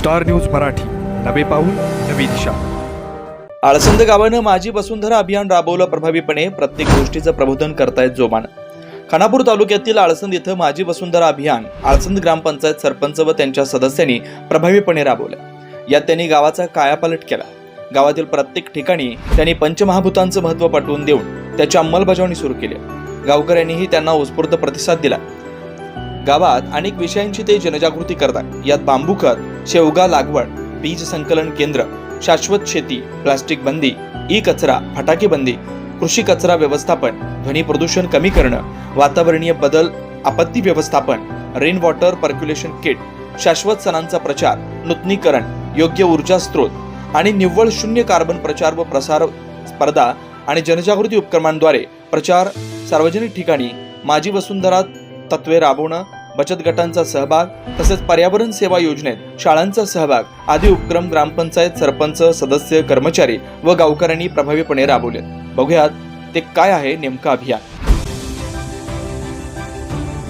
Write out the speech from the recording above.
Star news Marathi. नवे पाऊल नवी दिशा. आळसंद गावानं माझी वसुंधरा अभियान राबवलं प्रभावीपणे प्रत्येक गोष्टीचं प्रबोधन करतायत जोमानं. खानापूर तालुक्यातील आळसंद इथं माझी वसुंधरा अभियान आळसंद ग्रामपंचायत सरपंच व त्यांच्या सदस्यांनी प्रभावीपणे राबवलं. यात त्यांनी गावाचा कायापालट केला. गावातील प्रत्येक ठिकाणी त्यांनी पंचमहाभूतांचं महत्त्व पटवून देऊन त्याची अंमलबजावणी सुरू केली. गावकऱ्यांनीही त्यांना उत्स्फूर्त प्रतिसाद दिला. गावात अनेक विषयांची ते जनजागृती करतात. यात बांबू खत शेवगा लागवड बीज संकलन केंद्र शाश्वत शेती प्लास्टिक बंदी ई कचरा फटाके बंदी कृषी कचरा व्यवस्थापन ध्वनी प्रदूषण कमी करणं वातावरणीय बदल आपत्ती व्यवस्थापन रेन वॉटर पर्क्युलेशन किट शाश्वत सणांचा प्रचार नूतनीकरण योग्य ऊर्जा स्रोत आणि निव्वळ शून्य कार्बन प्रचार व प्रसार स्पर्धा आणि जनजागृती उपक्रमांद्वारे प्रचार सार्वजनिक ठिकाणी माझी वसुंधरा तत्वे राबवणं बचत गटांचा सहभाग तसेच पर्यावरण सेवा योजनेत शाळांचा सहभाग आदी उपक्रम ग्रामपंचायत सरपंच सदस्य कर्मचारी व गावकऱ्यांनी प्रभावीपणे राबवले बघूयात ते काय आहे नेमकं अभियान.